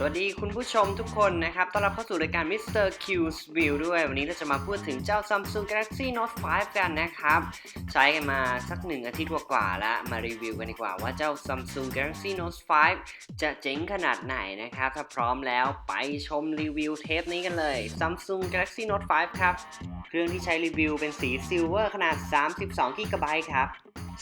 สวัสดีคุณผู้ชมทุกคนนะครับ ต้อนรับเข้าสู่รายการ Mr. Q's View ด้วย วันนี้เราจะมาพูดถึงเจ้า Samsung Galaxy Note 5 กันนะครับ ใช้กันมาสักหนึ่งอาทิตย์กว่าๆแล้ว มารีวิวกันดีกว่าว่าเจ้า Samsung Galaxy Note 5 จะเจ๋งขนาดไหนนะครับ ถ้าพร้อมแล้วไปชมรีวิวเทปนี้กันเลย Samsung Galaxy Note 5 ครับ เครื่องที่ใช้รีวิวเป็นสีซิลเวอร์ขนาด 32 GB ครับ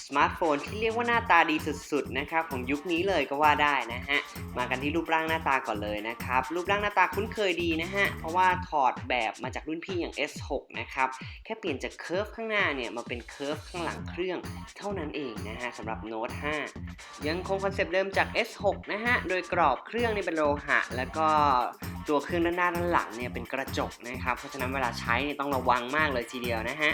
สมาร์ทโฟนที่เรียกว่าหน้าตาดีสุดๆนะครับของยุคนี้เลยก็ว่าได้นะฮะมากันที่รูปร่างหน้าตาก่อนเลยนะครับรูปร่างหน้าตาคุ้นเคยดีนะฮะเพราะว่าถอดแบบมาจากรุ่นพี่อย่าง S6 นะครับแค่เปลี่ยนจากเคิร์ฟข้างหน้าเนี่ยมาเป็นเคิร์ฟข้างหลังเครื่องเท่านั้นเองนะฮะสำหรับ Note 5ยังคงคอนเซปต์เดิมจาก S6 นะฮะโดยกรอบเครื่องนี่เป็นโลหะ แล้วก็ตัวเครื่องด้านหน้าด้านหลังเนี่ยเป็นกระจกนะครับเพราะฉะนั้นเวลาใช้เนี่ยต้องระวังมากเลยทีเดียวนะฮะ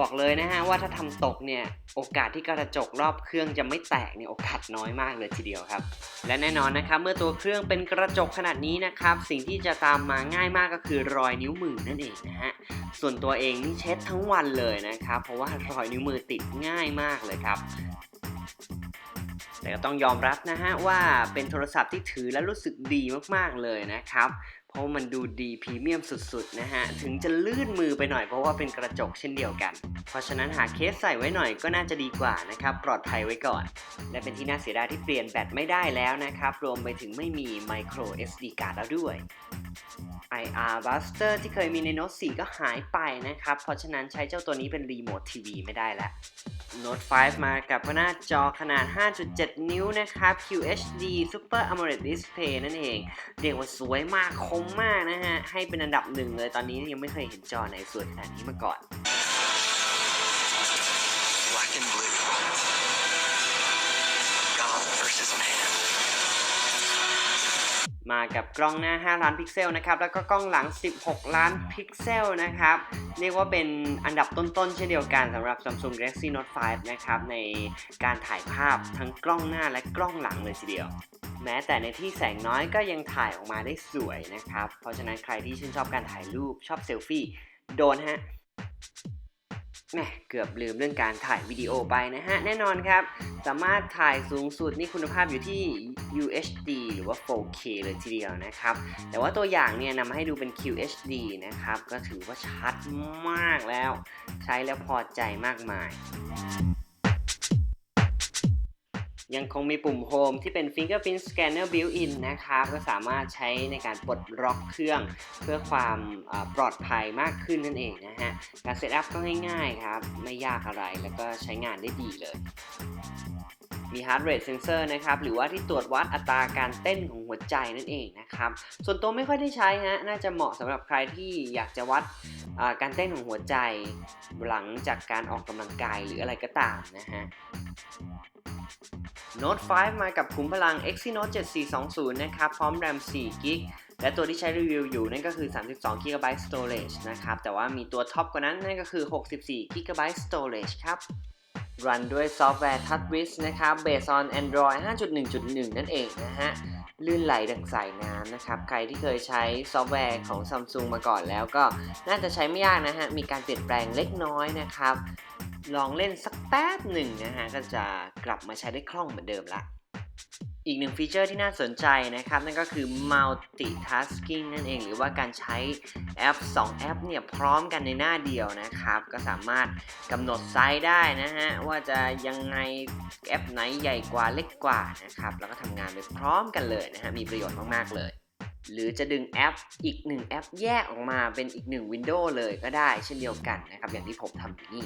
บอกเลยนะฮะว่าถ้าทำตกเนี่ยโอกาสที่กระจกรอบเครื่องจะไม่แตกเนี่ยโอกาสน้อยมากเลยทีเดียวครับ และแน่นอนนะครับเมื่อตัวเครื่องเป็นกระจกขนาดนี้นะครับสิ่งที่จะตามมาง่ายมากก็คือรอยนิ้วมือนั่นเองนะฮะส่วนตัวเองนี่เช็ดทั้งวันเลยนะครับเพราะว่ารอยนิ้วมือติดง่ายมากเลยครับแต่ก็ต้องยอมรับนะฮะว่าเป็นโทรศัพท์ที่ถือแล้วรู้สึกดีมากๆเลยนะครับ เพราะมันดูดีพรีเมียมสุดๆนะฮะ ถึงจะลื่นมือไปหน่อยเพราะว่าเป็นกระจกเช่นเดียวกัน เพราะฉะนั้นหาเคสใส่ไว้หน่อยก็น่าจะดีกว่านะครับ ปลอดภัยไว้ก่อน และเป็นที่น่าเสียดายที่เปลี่ยนแบตไม่ได้แล้วนะครับ รวมไปถึงไม่มี micro SD card แล้วด้วย IR Buster ที่เคยมีใน Note 4ก็หายไปนะครับ เพราะฉะนั้นใช้เจ้าตัวนี้เป็นรีโมททีวีไม่ได้แล้ว Note 5มากับหน้าจอขนาด 5.7 นิ้วนะครับ QHD Super AMOLED Display นั่นเอง เรียกว่าสวยมากคมมากนะฮะ ให้เป็นอันดับหนึ่งเลยตอนนี้ยังไม่เคยเห็นจอไหนสวยขนาดนี้มาก่อน มากับกล้องหน้า 5 ล้านพิกเซลนะครับ แล้วก็กล้องหลัง 16 ล้านพิกเซลนะครับ เรียกว่าเป็นอันดับต้นๆ เช่นเดียวกันสำหรับ Samsung Galaxy Note 5 นะครับ ในการถ่ายภาพทั้งกล้องหน้าและกล้องหลังเลยทีเดียว แม้แต่ในที่แสงน้อยก็ยังถ่ายออกมาได้สวยนะครับ เพราะฉะนั้นใครที่ชื่นชอบการถ่ายรูปชอบเซลฟี่โดนฮะ แหมเกือบลืมเรื่องการถ่ายวิดีโอไปนะฮะ แน่นอนครับ สามารถถ่ายสูงสุดนี่คุณภาพอยู่ที่ UHD หรือว่า 4K เลยทีเดียวนะครับ แต่ว่าตัวอย่างเนี่ยนำมาให้ดูเป็น QHD นะครับ ก็ถือว่าชัดมากแล้ว ใช้แล้วพอใจมากมาย ยังคงมีปุ่ม Home ที่เป็น Fingerprint Scanner Built-in นะครับ ก็สามารถใช้ในการปลดล็อกเครื่องเพื่อความปลอดภัยมากขึ้นนั่นเองนะฮะ การเซตอัพก็ง่ายๆครับ ไม่ยากอะไรแล้วก็ใช้งานได้ดีเลยมี heart rate sensor นะครับ หรือว่าที่ตรวจวัดอัตราการเต้นของหัวใจนั่นเองนะครับ ส่วนตัวไม่ค่อยได้ใช้ฮะ น่าจะเหมาะสำหรับใครที่อยากจะวัดการเต้นของหัวใจ หลังจากการออกกำลังกายหรืออะไรก็ตามนะฮะ Note 5 มากับขุมพลัง Exynos 7420 นะครับ พร้อม RAM 4 g b และตัวที่ใช้รีวิวอยู่นั่นก็คือ 32 GB storage นะครับ แต่ว่ามีตัวท็อปกว่านั้นนั่นก็คือ 64 GB storage ครับ รันด้วยซอฟต์แวร์ TouchWiz นะครับ based on Android 5.1.1 นั่นเองนะฮะ ลื่นไหลดังสายน้ำนะครับ ใครที่เคยใช้ซอฟต์แวร์ของ Samsung มาก่อนแล้วก็น่าจะใช้ไม่ยากนะฮะ มีการเปลี่ยนแปลงเล็กน้อยนะครับ ลองเล่นสักแป๊บหนึ่งนะฮะก็จะกลับมาใช้ได้คล่องเหมือนเดิมละ อีกหนึ่งฟีเจอร์ที่น่าสนใจนะครับ นั่นก็คือ multitasking นั่นเอง หรือว่าการใช้แอป 2 แอปเนี่ยพร้อมกันในหน้าเดียวนะครับ ก็สามารถกำหนดไซส์ได้นะฮะ ว่าจะยังไงแอปไหนใหญ่กว่าเล็กกว่านะครับ แล้วก็ทำงานไปพร้อมกันเลยนะฮะ มีประโยชน์มากๆเลยหรือจะดึงแอปอีกหนึ่งแอปแยกออกมาเป็นอีกหนึ่งวินโดว์เลยก็ได้เช่นเดียวกันนะครับ อย่างที่ผมทำอยู่นี่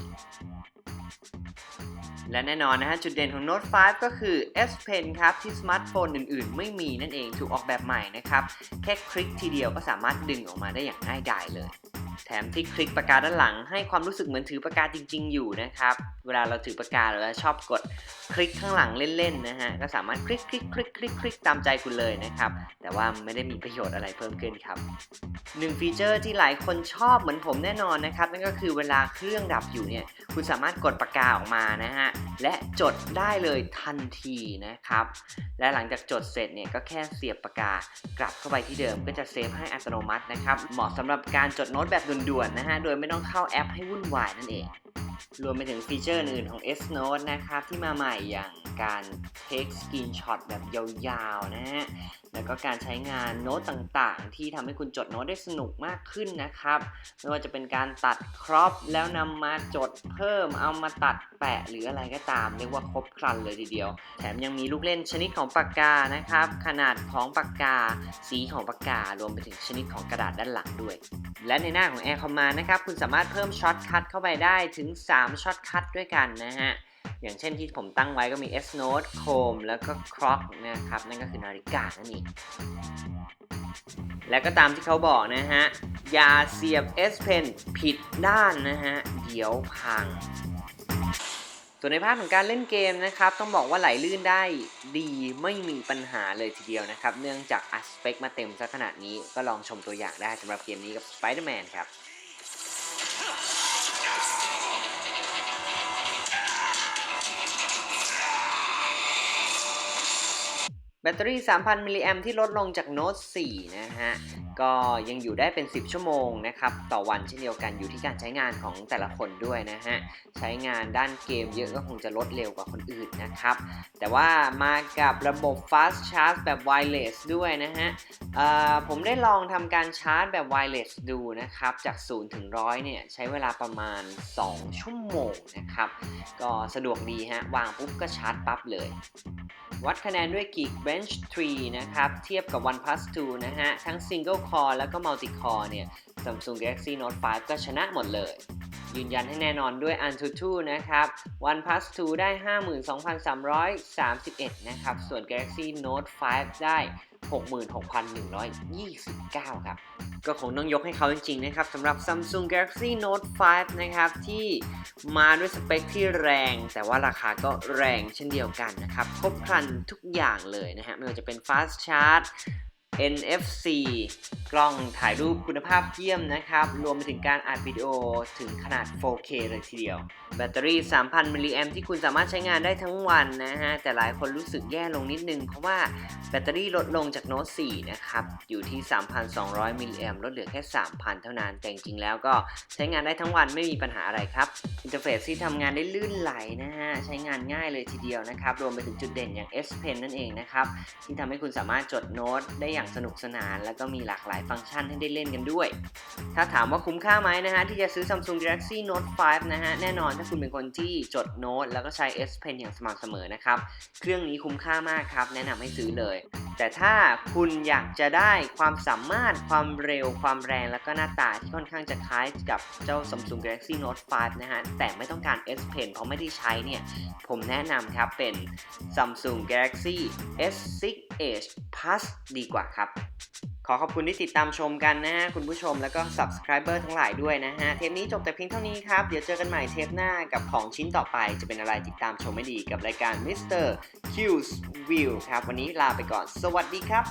และแน่นอนนะฮะ จุดเด่นของ Note 5 ก็คือ S Pen ครับ ที่สมาร์ทโฟนอื่นๆ ไม่มีนั่นเองถูกออกแบบใหม่นะครับ แค่คลิกทีเดียวก็สามารถดึงออกมาได้อย่างง่ายดายเลย แถมที่คลิกปากกาด้านหลัง ให้ความรู้สึกเหมือนถือปากกาจริง ๆ อยู่นะครับ เวลาเราถือปากกาเราจะชอบกดคลิกข้างหลังเล่นๆนะฮะ ก็สามารถคลิกคลิกคลิกคลิกคลิกตามใจคุณเลยนะครับ แต่ว่าไม่ได้มีประโยชน์อะไรเพิ่มขึ้นครับหนึ่งฟีเจอร์ที่หลายคนชอบเหมือนผมแน่นอนนะครับ นั่นก็คือเวลาเครื่องดับอยู่เนี่ย คุณสามารถกดปากกาออกมานะฮะ และจดได้เลยทันทีนะครับ และหลังจากจดเสร็จเนี่ยก็แค่เสียบปากกากลับเข้าไปที่เดิมก็จะเซฟให้อัตโนมัตินะครับ เหมาะสำหรับการจดโน้ตแบบด่วนๆนะฮะ โดยไม่ต้องเข้าแอปให้วุ่นวายนั่นเอง รวมไปถึงฟีเจอร์อื่นๆของ S Note นะครับที่มาใหม่อย่าง การ take screenshot แบบยาวๆนะฮะ แล้วก็การใช้งานโน้ตต่างๆ ที่ทำให้คุณจดโน้ตได้สนุกมากขึ้นนะครับ ไม่ว่าจะเป็นการตัดครอปแล้วนำมาจดเพิ่มเอามาตัดแปะหรืออะไรก็ตาม เรียกว่าครบครันเลยทีเดียว แถมยังมีลูกเล่นชนิดของปากกานะครับ ขนาดของปากกา สีของปากการวมไปถึงชนิดของกระดาษด้านหลังด้วย และในหน้าของ Air Command นะครับ คุณสามารถเพิ่มช็อตคัทเข้าไปได้ถึง 3 ช็อตคัทด้วยกันนะฮะ อย่างเช่นที่ผมตั้งไว้ก็มี S Note Chrome แล้วก็ Clock นะครับ นั่นก็คือนาฬิกานั่นเองและก็ตามที่เขาบอกนะฮะ อย่าเสียบ S Pen ผิดด้านนะฮะ เดี๋ยวพัง ส่วนในภาคของการเล่นเกมนะครับ ต้องบอกว่าไหลลื่นได้ดีไม่มีปัญหาเลยทีเดียวนะครับ เนื่องจากอัสเปคมาเต็มซะขนาดนี้ก็ลองชมตัวอย่างได้สำหรับเกมนี้กับ Spider-Man ครับ แบตเตอรี่ 3,000 มิลลิแอมที่ลดลงจากโน้ต 4 นะฮะ ก็ยังอยู่ได้เป็น 10 ชั่วโมงนะครับ ต่อวันเช่นเดียวกันอยู่ที่การใช้งานของแต่ละคนด้วยนะฮะ ใช้งานด้านเกมเยอะก็คงจะลดเร็วกว่าคนอื่นนะครับ แต่ว่ามากับระบบ fast charge แบบ wireless ด้วยนะฮะ ผมได้ลองทำการชาร์จแบบ wireless ดูนะครับ จาก 0 ถึง 100 เนี่ย ใช้เวลาประมาณ 2 ชั่วโมงนะครับ ก็สะดวกดีฮะ วางปุ๊บก็ชาร์จปั๊บเลย วัดคะแนนด้วย Geekbench range 3 นะครับ เทียบกับ OnePlus 2 นะฮะ ทั้ง Single Core แล้วก็ Multi Core เนี่ย Samsung Galaxy Note 5 ก็ชนะหมดเลย ยืนยันให้แน่นอนด้วย Antutu นะครับ OnePlus 2 ได้ 52,331 นะครับ ส่วน Galaxy Note 5 ได้ 66,129 ครับ ก็คงต้องยกให้เขาจริงๆนะครับสำหรับ Samsung Galaxy Note 5 นะครับ ที่มาด้วยสเปคที่แรง แต่ว่าราคาก็แรงเช่นเดียวกันนะครับ ครบครันทุกอย่างเลยนะฮะไม่ว่าจะเป็น Fast Charge NFC กล้องถ่ายรูปคุณภาพเยี่ยมนะครับ รวมไปถึงการอัดวิดีโอถึงขนาด 4K เลยทีเดียว แบตเตอรี่ 3,000 มิลลิแอมที่คุณสามารถใช้งานได้ทั้งวันนะฮะ แต่หลายคนรู้สึกแย่ลงนิดนึง เพราะว่าแบตเตอรี่ลดลงจากโน้ต 4 นะครับ อยู่ที่ 3,200 มิลลิแอมลดเหลือแค่ 3,000 เท่านั้น แต่จริงๆแล้วก็ใช้งานได้ทั้งวันไม่มีปัญหาอะไรครับ อินเทอร์เฟซที่ทำงานได้ลื่นไหลนะฮะ ใช้งานง่ายเลยทีเดียวนะครับ รวมไปถึงจุดเด่นอย่าง S Pen นั่นเองนะครับ ที่ทำให้คุณสามารถจดโน้ตได้อย่างสนุกสนาน แล้วก็มีหลากหลายฟังก์ชันให้ได้เล่นกันด้วย ถ้าถามว่าคุ้มค่าไหมนะฮะ ที่จะซื้อ Samsung Galaxy Note 5 นะฮะ แน่นอนถ้าคุณเป็นคนที่จดโน้ตแล้วก็ใช้ S Pen อย่างสม่ำเสมอนะครับ เครื่องนี้คุ้มค่ามากครับ แนะนำให้ซื้อเลย แต่ถ้าคุณอยากจะได้ความสามารถความเร็วความแรงแล้วก็หน้าตาที่ค่อนข้างจะคล้ายกับเจ้า Samsung Galaxy Note 5 นะฮะ แต่ไม่ต้องการ S Pen เพราะไม่ได้ใช้เนี่ย ผมแนะนำครับเป็น Samsung Galaxy S6 Age Plus ดีกว่าครับ ขอขอบคุณที่ติดตามชมกันนะฮะ คุณผู้ชมแล้วก็ subscriber ทั้งหลายด้วยนะฮะ เทปนี้จบแต่เพียงเท่านี้ครับ เดี๋ยวเจอกันใหม่เทปหน้ากับของชิ้นต่อไปจะเป็นอะไรติดตามชมไม่ดีกับรายการ Mr. Q's View ครับ วันนี้ลาไปก่อน สวัสดีครับ